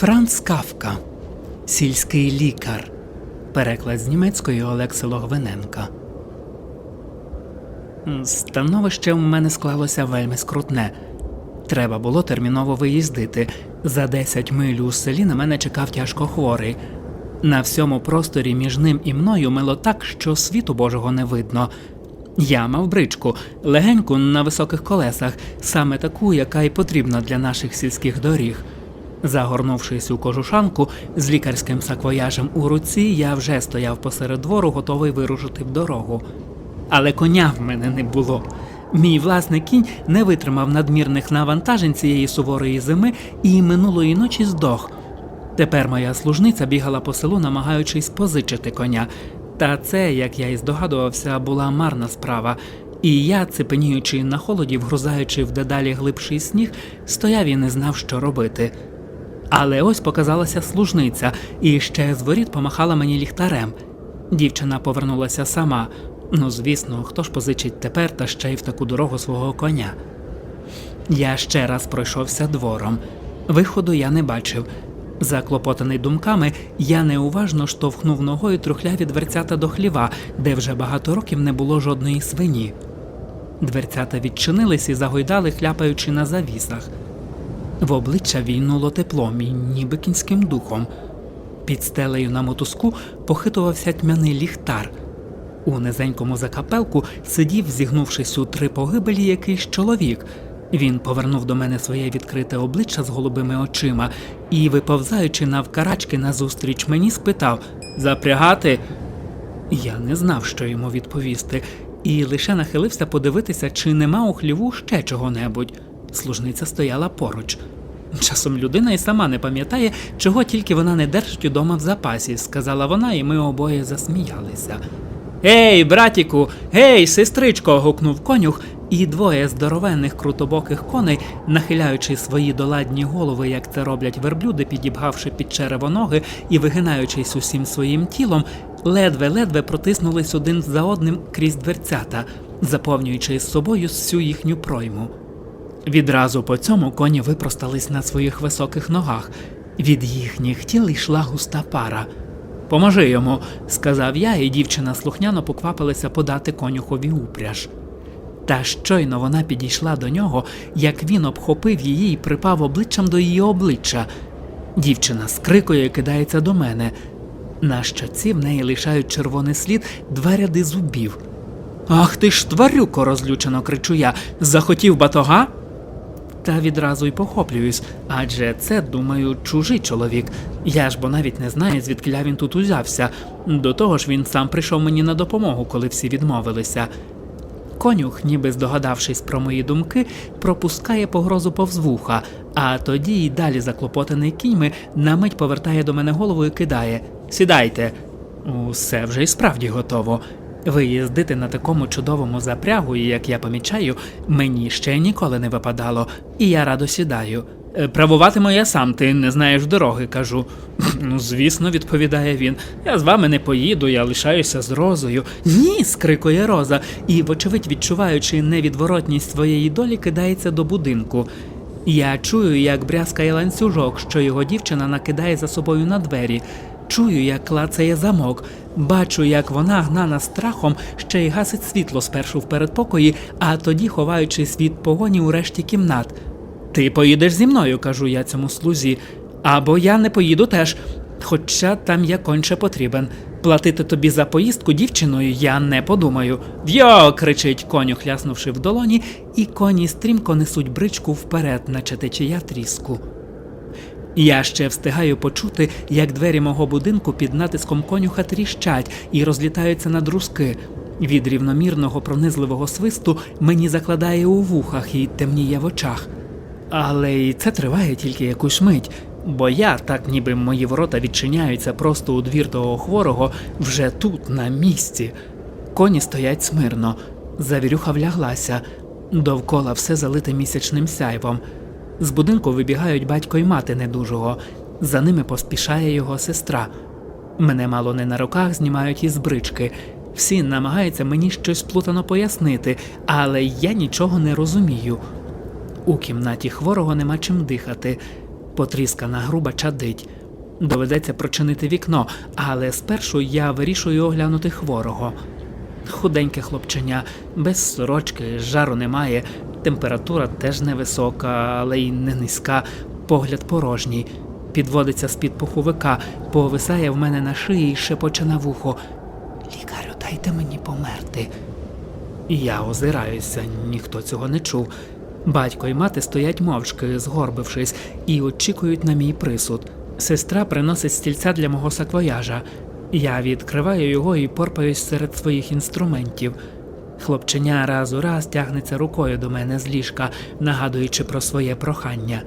Франц Кавка, сільський лікар. Переклад з німецької Олекси Логвиненка. Становище в мене склалося вельми скрутне. Треба було терміново виїздити. За 10 миль у селі на мене чекав тяжко хворий. На всьому просторі між ним і мною мило так, що світу Божого не видно. Я мав бричку, легеньку на високих колесах, саме таку, яка й потрібна для наших сільських доріг. Загорнувшись у кожушанку з лікарським саквояжем у руці, я вже стояв посеред двору, готовий вирушити в дорогу. Але коня в мене не було. Мій власний кінь не витримав надмірних навантажень цієї суворої зими і минулої ночі здох. Тепер моя служниця бігала по селу, намагаючись позичити коня. Та це, як я і здогадувався, була марна справа. І я, цепеніючи на холоді, вгрузаючи в дедалі глибший сніг, стояв і не знав, що робити. Але ось показалася служниця, і ще з воріт помахала мені ліхтарем. Дівчина повернулася сама. Ну, звісно, хто ж позичить тепер та ще й в таку дорогу свого коня. Я ще раз пройшовся двором. Виходу я не бачив. Заклопотаний думками, я неуважно штовхнув ногою трухляві дверцята до хліва, де вже багато років не було жодної свині. Дверцята відчинились і загойдали, хляпаючи на завісах. В обличчя війнуло теплом і ніби кінським духом. Під стелею на мотузку похитувався тьмяний ліхтар. У низенькому закапелку сидів, зігнувшись у три погибелі, якийсь чоловік. Він повернув до мене своє відкрите обличчя з голубими очима і, виповзаючи навкарачки назустріч мені, спитав Запрягати? Я не знав, що йому відповісти, і лише нахилився подивитися, чи нема у хліву ще чого-небудь. Служниця стояла поруч. Часом людина і сама не пам'ятає, чого тільки вона не держить удома в запасі, сказала вона, і ми обоє засміялися. Ей, братіку, гей, сестричко. гукнув конюх, і двоє здоровенних крутобоких коней, нахиляючи свої доладні голови, як це роблять верблюди, підібгавши під черево ноги і вигинаючись усім своїм тілом, ледве-ледве протиснулись один за одним крізь дверцята, заповнюючи з собою всю їхню пройму. Відразу по цьому коні випростались на своїх високих ногах. Від їхніх тіл йшла густа пара. Поможи йому, сказав я, і дівчина слухняно поквапилася подати конюхові упряж. Та щойно вона підійшла до нього, як він обхопив її і припав обличчям до її обличчя. Дівчина скрикує і кидається до мене. На щоці в неї лишають червоний слід два ряди зубів. Ах ти ж тварюко, розлючено кричу я. Захотів батога? Та відразу й похоплююсь, адже це, думаю, чужий чоловік. Я ж бо навіть не знаю, звідкиля він тут узявся. До того ж, він сам прийшов мені на допомогу, коли всі відмовилися. Конюх, ніби здогадавшись про мої думки, пропускає погрозу повз вуха, а тоді й далі заклопотаний кіньми на мить повертає до мене голову і кидає Сідайте. Усе вже і справді готово. Виїздити на такому чудовому запрягу, як я помічаю, мені ще ніколи не випадало, і я радо сідаю. «Е, Правуватиму я сам, ти не знаєш дороги, кажу. Ну, звісно, відповідає він. Я з вами не поїду, я лишаюся з розою. Ні, скрикує Роза, і, вочевидь, відчуваючи невідворотність своєї долі, кидається до будинку. Я чую, як брязкає ланцюжок, що його дівчина накидає за собою на двері. Чую, як клацає замок, бачу, як вона, гнана страхом, ще й гасить світло спершу в передпокої, а тоді ховаючись від погоні у решті кімнат. Ти поїдеш зі мною, кажу я цьому слузі, або я не поїду теж, хоча там я конче потрібен. Платити тобі за поїздку дівчиною я не подумаю. В'йо! кричить коню, хляснувши в долоні, і коні стрімко несуть бричку вперед, наче течія тріску. Я ще встигаю почути, як двері мого будинку під натиском конюха тріщать і розлітаються на друзки. Від рівномірного пронизливого свисту мені закладає у вухах і темніє в очах. Але і це триває тільки якусь мить, бо я, так ніби мої ворота відчиняються просто у двір того хворого, вже тут, на місці. Коні стоять смирно, завірюха вляглася, довкола все залите місячним сяйвом. З будинку вибігають батько й мати недужого, за ними поспішає його сестра. Мене мало не на руках знімають із брички. Всі намагаються мені щось плутано пояснити, але я нічого не розумію. У кімнаті хворого нема чим дихати. Потріскана груба чадить. Доведеться прочинити вікно, але спершу я вирішую оглянути хворого. Худеньке хлопченя, без сорочки, жару немає, температура теж невисока, але й не низька, погляд порожній. Підводиться з-під пуховика, повисає в мене на шиї і шепоче на вухо. Лікарю, дайте мені померти. Я озираюся, ніхто цього не чув. Батько і мати стоять мовчки, згорбившись, і очікують на мій присуд. Сестра приносить стільця для мого саквояжа. Я відкриваю його і порпаюсь серед своїх інструментів. Хлопченя раз у раз тягнеться рукою до мене з ліжка, нагадуючи про своє прохання.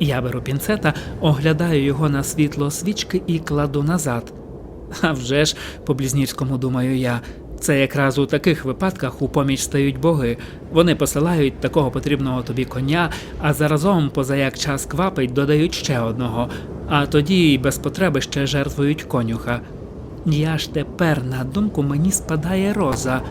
Я беру пінцета, оглядаю його на світло свічки і кладу назад. А вже ж, по близнівському думаю я, це якраз у таких випадках у поміч стають боги. Вони посилають такого потрібного тобі коня, а заразом, позаяк час квапить, додають ще одного, а тоді й без потреби ще жертвують конюха. Я ж тепер на думку мені спадає роза.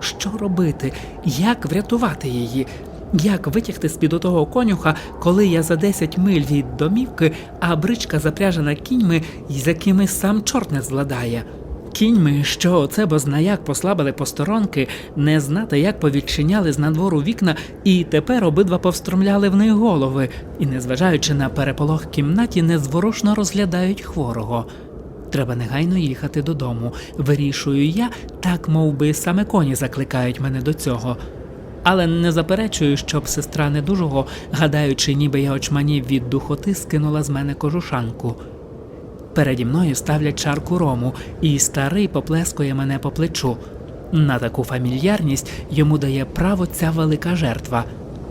Що робити? Як врятувати її? Як витягти з-під отого конюха, коли я за 10 миль від домівки, а бричка запряжена кіньми, з якими сам чорт не зладає? Кіньми, що оце бознаяк послабили посторонки, не знати, як повідчиняли з надвору вікна, і тепер обидва повстромляли в них голови, і, незважаючи на переполох кімнаті, незворушно розглядають хворого. Треба негайно їхати додому. Вирішую я, так мов би саме коні закликають мене до цього. Але не заперечую, щоб сестра недужого, гадаючи, ніби я очманів від духоти, скинула з мене кожушанку. Переді мною ставлять чарку рому, і старий поплескує мене по плечу. На таку фамільярність йому дає право ця велика жертва.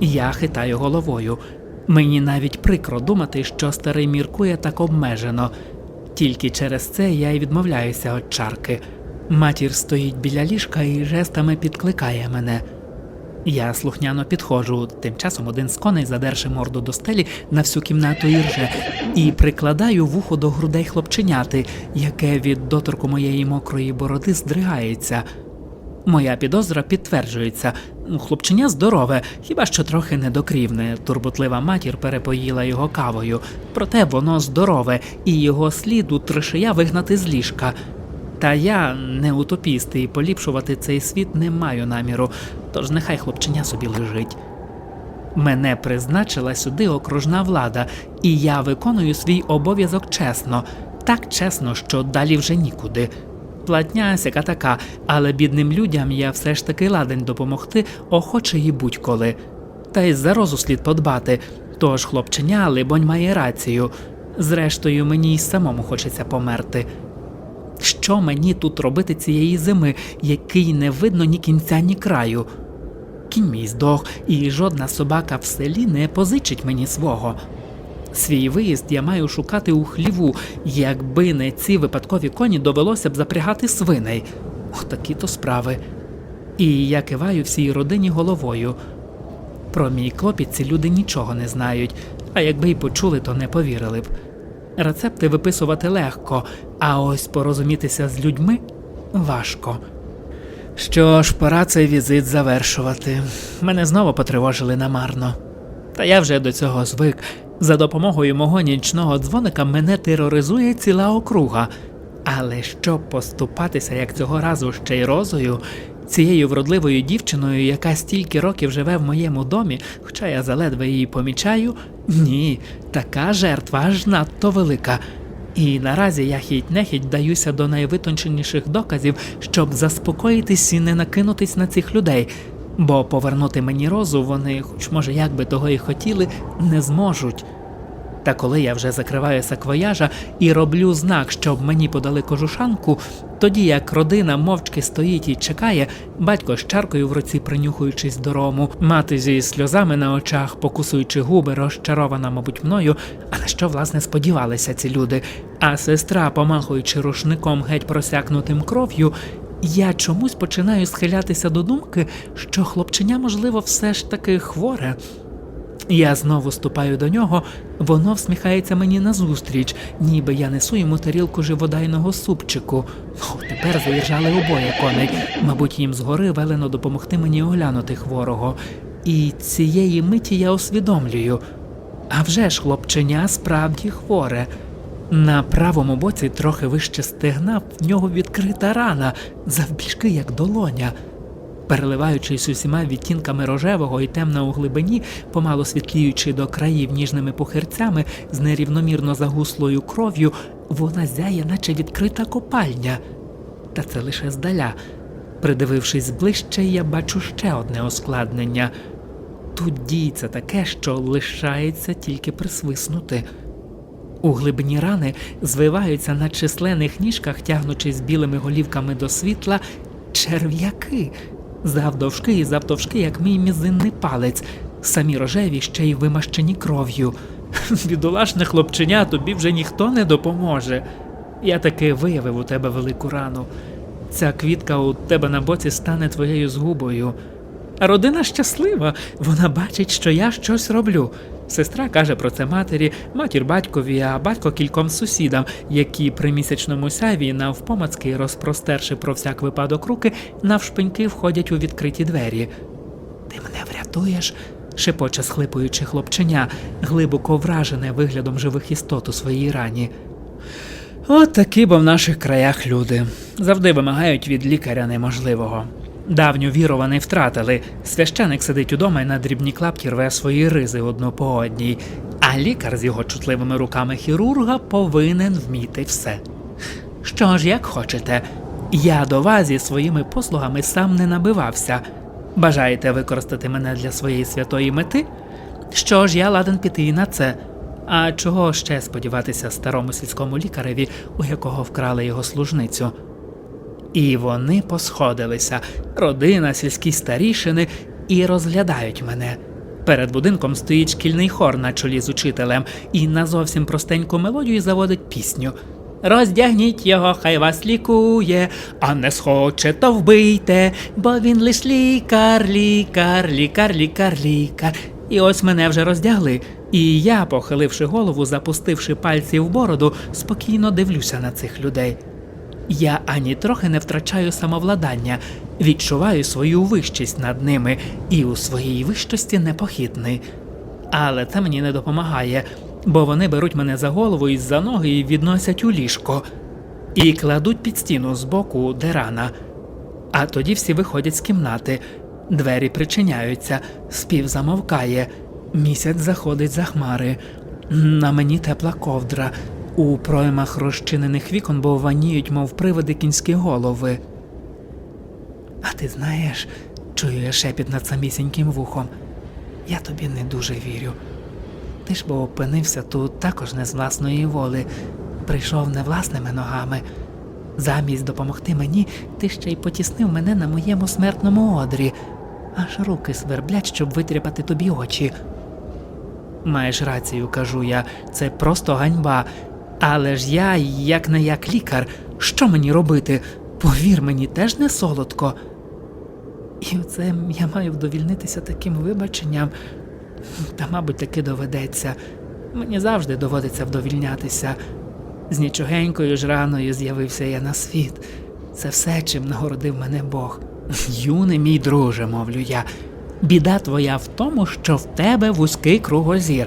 Я хитаю головою. Мені навіть прикро думати, що старий міркує так обмежено. Тільки через це я й відмовляюся від чарки. Матір стоїть біля ліжка і жестами підкликає мене. Я слухняно підходжу, тим часом один з коней, задерши морду до стелі на всю кімнату ірже, і прикладаю вухо до грудей хлопченяти, яке від доторку моєї мокрої бороди здригається. Моя підозра підтверджується. Хлопченя здорове, хіба що трохи недокрівне. Турботлива матір перепоїла його кавою, проте воно здорове, і його слід у тришия вигнати з ліжка. Та я не утопіст і поліпшувати цей світ не маю наміру, тож нехай хлопченя собі лежить. Мене призначила сюди окружна влада, і я виконую свій обов'язок чесно, так чесно, що далі вже нікуди. Платня сяка така, але бідним людям я все ж таки ладен допомогти, охоче і будь-коли. Та й за розу слід подбати, тож хлопченя, либонь, має рацію. Зрештою, мені й самому хочеться померти. Що мені тут робити цієї зими, який не видно ні кінця, ні краю? Кінь мій здох, і жодна собака в селі не позичить мені свого. Свій виїзд я маю шукати у хліву, якби не ці випадкові коні довелося б запрягати свиней. Отакі то справи. І я киваю всій родині головою. Про мій клопіт ці люди нічого не знають, а якби й почули, то не повірили б. Рецепти виписувати легко, а ось порозумітися з людьми важко. Що ж, пора цей візит завершувати. Мене знову потривожили намарно. Та я вже до цього звик. За допомогою мого нічного дзвоника мене тероризує ціла округа. Але щоб поступатися, як цього разу ще й розою, цією вродливою дівчиною, яка стільки років живе в моєму домі, хоча я заледве її помічаю, ні, така жертва аж надто велика. І наразі я хіть нехіть даюся до найвитонченіших доказів, щоб заспокоїтись і не накинутись на цих людей, бо повернути мені розу вони, хоч може як би того і хотіли, не зможуть. Та коли я вже закриваю саквояжа і роблю знак, щоб мені подали кожушанку, тоді як родина мовчки стоїть і чекає, батько з чаркою в руці принюхуючись до рому, мати зі сльозами на очах, покусуючи губи, розчарована, мабуть, мною, а на що власне сподівалися ці люди, а сестра, помахуючи рушником геть просякнутим кров'ю, я чомусь починаю схилятися до думки, що хлопченя, можливо, все ж таки хворе. Я знову ступаю до нього, воно всміхається мені назустріч, ніби я несу йому тарілку живодайного супчику. О, тепер заїжджали обоє коней. Мабуть, їм згори велено допомогти мені оглянути хворого. І цієї миті я усвідомлюю. А вже ж хлопченя справді хворе. На правому боці, трохи вище стегна, в нього відкрита рана, завбільшки як долоня. Переливаючись усіма відтінками рожевого і темна у глибині, помало світліючи до країв ніжними пухирцями з нерівномірно загуслою кров'ю, вона зяє, наче відкрита копальня. Та це лише здаля. Придивившись ближче, я бачу ще одне ускладнення. Тут діється таке, що лишається тільки присвиснути. У глибині рани звиваються на численних ніжках, тягнучись білими голівками до світла, черв'яки, завдовжки і завдовжки, як мій мізинний палець, самі рожеві ще й вимащені кров'ю. Бідолашне хлопченя, тобі вже ніхто не допоможе. Я таки виявив у тебе велику рану. Ця квітка у тебе на боці стане твоєю згубою. А родина щаслива, вона бачить, що я щось роблю. Сестра каже про це матері, матір батькові, а батько кільком сусідам, які при місячному сяві навпомацки, розпростерши про всяк випадок руки, навшпиньки входять у відкриті двері. Ти мене врятуєш? шепоче схлипуючи хлопченя, глибоко вражене виглядом живих істот у своїй рані. От такі бо в наших краях люди завжди вимагають від лікаря неможливого. Давню віру вони втратили. Священик сидить удома і на дрібні клапті рве свої ризи одну по одній, а лікар з його чутливими руками хірурга повинен вміти все. Що ж, як хочете, я до вас зі своїми послугами сам не набивався. Бажаєте використати мене для своєї святої мети? Що ж, я ладен піти і на це. А чого ще сподіватися старому сільському лікареві, у якого вкрали його служницю? І вони посходилися, родина, сільські старішини, і розглядають мене. Перед будинком стоїть шкільний хор на чолі з учителем і на зовсім простеньку мелодію заводить пісню. Роздягніть його, хай вас лікує, а не схоче, то вбийте, бо він лиш лікар, лікар, лікар, лікар, лікар. І ось мене вже роздягли, і я, похиливши голову, запустивши пальці в бороду, спокійно дивлюся на цих людей. Я ані трохи не втрачаю самовладання, відчуваю свою вищість над ними і у своїй вищості непохитний. Але це мені не допомагає, бо вони беруть мене за голову і за ноги і відносять у ліжко, і кладуть під стіну збоку, де рана. А тоді всі виходять з кімнати, двері причиняються, спів замовкає, місяць заходить за хмари. На мені тепла ковдра, у проймах розчинених вікон бовваніють, мов привиди кінські голови. А ти знаєш, чую я шепіт над самісіньким вухом. Я тобі не дуже вірю. Ти ж бо опинився тут також не з власної воли, прийшов не власними ногами. Замість допомогти мені, ти ще й потіснив мене на моєму смертному одрі, аж руки сверблять, щоб витряпати тобі очі. Маєш рацію, кажу я, це просто ганьба. Але ж я, як не як лікар, що мені робити? Повір мені, теж не солодко. І оце я маю вдовільнитися таким вибаченням, та, мабуть, таки доведеться. Мені завжди доводиться вдовільнятися. З нічогенькою ж раною з'явився я на світ. Це все, чим нагородив мене Бог. Юний мій друже, мовлю я. Біда твоя в тому, що в тебе вузький кругозір.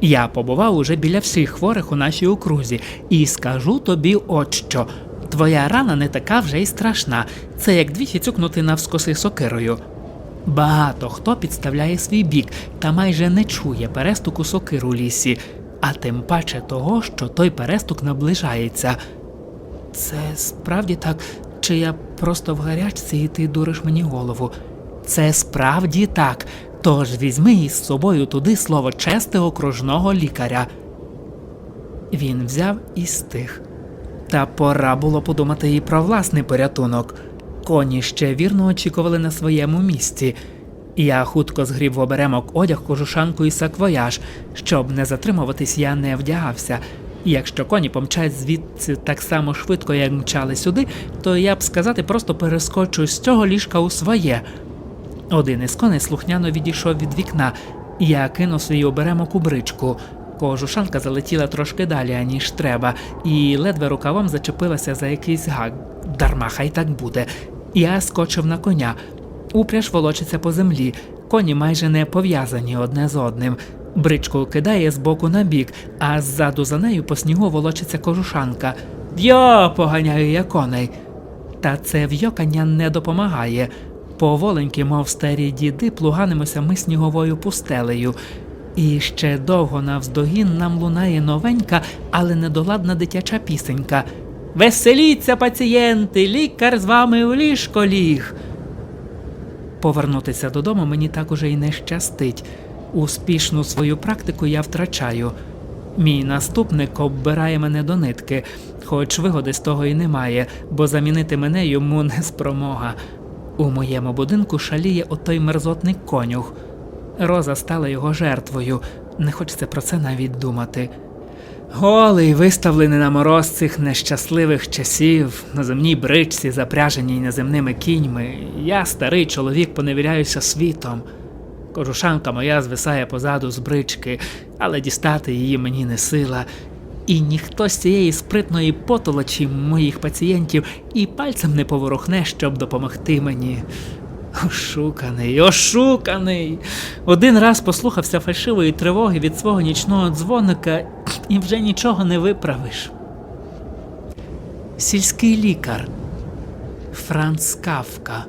Я побував уже біля всіх хворих у нашій окрузі, і скажу тобі от що. Твоя рана не така вже й страшна. Це як двічі цюкнути навскоси сокирою. Багато хто підставляє свій бік та майже не чує перестуку сокир у лісі, а тим паче того, що той перестук наближається. Це справді так, чи я просто в гарячці і ти дуриш мені голову? Це справді так. Тож візьми із собою туди слово чести окружного лікаря. Він взяв і стих. Та пора було подумати і про власний порятунок. Коні ще вірно очікували на своєму місці. Я хутко згріб в оберемок одяг, кожушанку і саквояж. Щоб не затримуватись, я не вдягався. Якщо коні помчать звідси так само швидко, як мчали сюди, то я б сказати, просто перескочу з цього ліжка у своє. Один із коней слухняно відійшов від вікна. і Я кинув свій оберемок у бричку. Кожушанка залетіла трошки далі, аніж треба, і ледве рукавом зачепилася за якийсь гак. Дарма, хай так буде. Я скочив на коня. Упряж волочиться по землі. Коні майже не пов'язані одне з одним. Бричку кидає з боку на бік, а ззаду за нею по снігу волочиться кожушанка. В'йо, поганяю я коней. Та це в'йокання не допомагає. Поволеньки, мов старі діди, плуганимося ми сніговою пустелею. І ще довго навздогін нам лунає новенька, але недоладна дитяча пісенька. Веселіться, пацієнти, лікар з вами у ліжко ліг. Повернутися додому мені так уже й не щастить. Успішну свою практику я втрачаю. Мій наступник оббирає мене до нитки, хоч вигоди з того й немає, бо замінити мене йому не спромога. У моєму будинку шаліє отой мерзотний конюх. Роза стала його жертвою. Не хочеться про це навіть думати. Голий, виставлений на мороз цих нещасливих часів, на земній бричці, запряженій неземними кіньми, я, старий чоловік, поневіряюся світом. Кожушанка моя звисає позаду з брички, але дістати її мені не сила. І ніхто з цієї спритної потолочі моїх пацієнтів і пальцем не поворухне, щоб допомогти мені. Ошуканий, ошуканий. Один раз послухався фальшивої тривоги від свого нічного дзвоника і вже нічого не виправиш. Сільський лікар Франц Кавка.